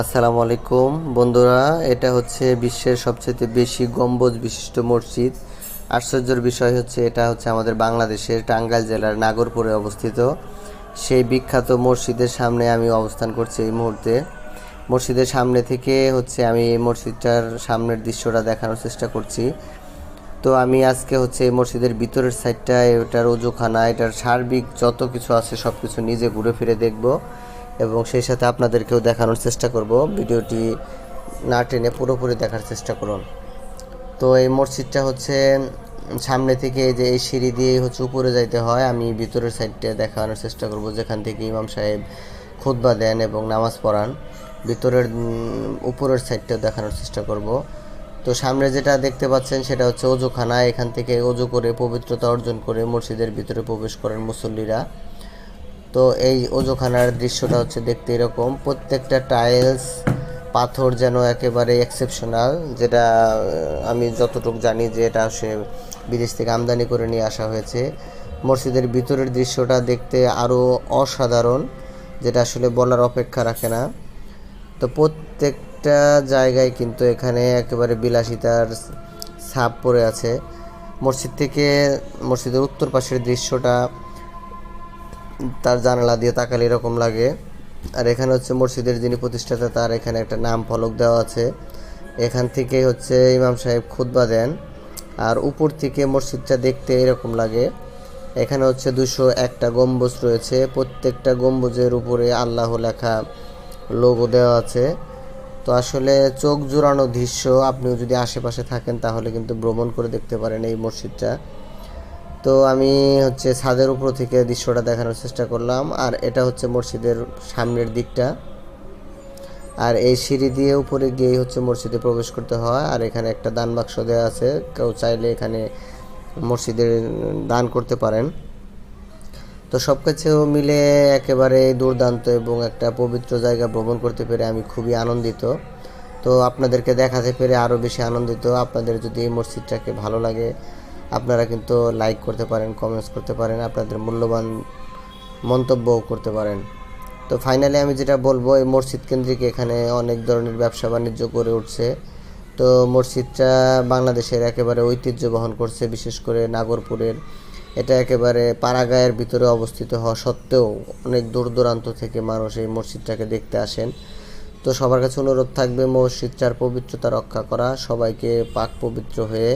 আসসালামু আলাইকুম। বন্ধুরা, এটা হচ্ছে বিশ্বের সবচেয়ে বেশি গম্বুজ বিশিষ্ট মসজিদ। আশ্চর্যের বিষয় হচ্ছে, এটা হচ্ছে আমাদের বাংলাদেশের টাঙ্গাইল জেলার নাগরপুরে অবস্থিত। সেই বিখ্যাত মসজিদের সামনে আমি অবস্থান করছি এই মুহূর্তে। মসজিদের সামনে থেকে হচ্ছে আমি এই মসজিদটার সামনের দৃশ্যটা দেখানোর চেষ্টা করছি। তো আমি আজকে হচ্ছে এই মসজিদের ভিতরের সাইডটা এটার অজুখানা এটার সার্বিক যত কিছু আছে সব কিছু নিজে ঘুরে ফিরে দেখব। এবং সেই সাথে আপনাদেরকেও দেখানোর চেষ্টা করব। ভিডিওটি না টেনে পুরোপুরি দেখার চেষ্টা করুন। তো এই মসজিদটা হচ্ছে সামনে থেকে যে এই সিঁড়ি দিয়ে হচ্ছে উপরে যাইতে হয়। আমি ভিতরের সাইডটা দেখানোর চেষ্টা করব, যেখান থেকে ইমাম সাহেব খুতবা দেন এবং নামাজ পড়ান। ভিতরের উপরের সাইডটা দেখানোর চেষ্টা করব। তো সামনে যেটা দেখতে পাচ্ছেন সেটা হচ্ছে অজুখানা। এখান থেকে অজু করে পবিত্রতা অর্জন করে মসজিদের ভিতরে প্রবেশ করেন মুসল্লিরা। তো এই অজুখানার দৃশ্যটা হচ্ছে দেখতে এরকম। প্রত্যেকটা টাইলস পাথর যেন একেবারে এক্সেপশনাল যেটা আমি যতটুকু জানি যে এটা সে বিদেশ থেকে আমদানি করে নিয়ে আসা হয়েছে। মসজিদের ভিতরের দৃশ্যটা দেখতে আরও অসাধারণ, যেটা আসলে বলার অপেক্ষা রাখে না। তো প্রত্যেকটা জায়গায় কিন্তু এখানে একেবারে বিলাসিতার ছাপ পড়ে আছে। মসজিদ থেকে, মসজিদের উত্তর পাশের দৃশ্যটা তার জানালা দিয়ে তাকালে এরকম লাগে। আর এখানে হচ্ছে মসজিদের যিনি প্রতিষ্ঠাতা, তার এখানে একটা নাম ফলক দেওয়া আছে। এখান থেকে হচ্ছে ইমাম সাহেব খুতবা দেন। আর উপর থেকে মসজিদটা দেখতে এরকম লাগে। এখানে হচ্ছে দুশো একটা গম্বুজ রয়েছে। প্রত্যেকটা গম্বুজের উপরে আল্লাহ লেখা লোগো দেওয়া আছে। তো আসলে চোখ জোড়ানো দৃশ্য, আপনিও যদি আশেপাশে থাকেন তাহলে কিন্তু ভ্রমণ করে দেখতে পারেন এই মসজিদটা। তো আমি হচ্ছে ছাদের উপর থেকে দৃশ্যটা দেখানোর চেষ্টা করলাম, আর এটা হচ্ছে মসজিদের সামনের দিকটা। আর এই সিঁড়ি দিয়ে উপরে গিয়েই হচ্ছে মসজিদে প্রবেশ করতে হয়, আর এখানে একটা দান বাক্স দেওয়া আছে। কেউ চাইলে এখানে মসজিদে দান করতে পারেন। তো সব কিছু মিলে একেবারে দুর্দান্ত এবং একটা পবিত্র জায়গা ভ্রমণ করতে পেরে আমি খুবই আনন্দিত। তো আপনাদেরকে দেখাতে পেরে আরও বেশি আনন্দিত। আপনাদের যদি এই মসজিদটাকে ভালো লাগে আপনারা কিন্তু লাইক করতে পারেন কমেন্টস করতে পারেন, আপনাদের মূল্যবান মন্তব্যও করতে পারেন। তো ফাইনালি আমি যেটা বলব, এই মসজিদ কেন্দ্রিক এখানে অনেক ধরনের ব্যবসা বাণিজ্য করে উঠছে। তো মসজিদটা বাংলাদেশের একেবারে ঐতিহ্য বহন করছে, বিশেষ করে নাগরপুরের। এটা একেবারে পাড়াগাঁয়ের ভিতরে অবস্থিত হওয়া সত্ত্বেও অনেক দূর দূরান্ত থেকে মানুষ এই মসজিদটাকে দেখতে আসেন। তো সবার কাছে অনুরোধ থাকবে মসজিদটার পবিত্রতা রক্ষা করা, সবাইকে পাক পবিত্র হয়ে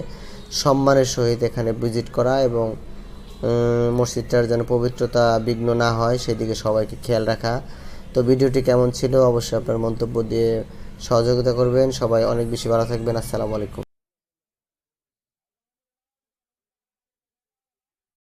সম্মানের সহিত এখানে ভিজিট করা এবং মসজিদটার যেন পবিত্রতা বিঘ্ন না হয়, সেদিকে সবাইকে খেয়াল রাখা। তো ভিডিওটি কেমন ছিল? অবশ্যই আপনার মন্তব্য দিয়ে সহযোগিতা করবেন। সবাই অনেক বেশি ভালো থাকবেন। আসসালামু আলাইকুম।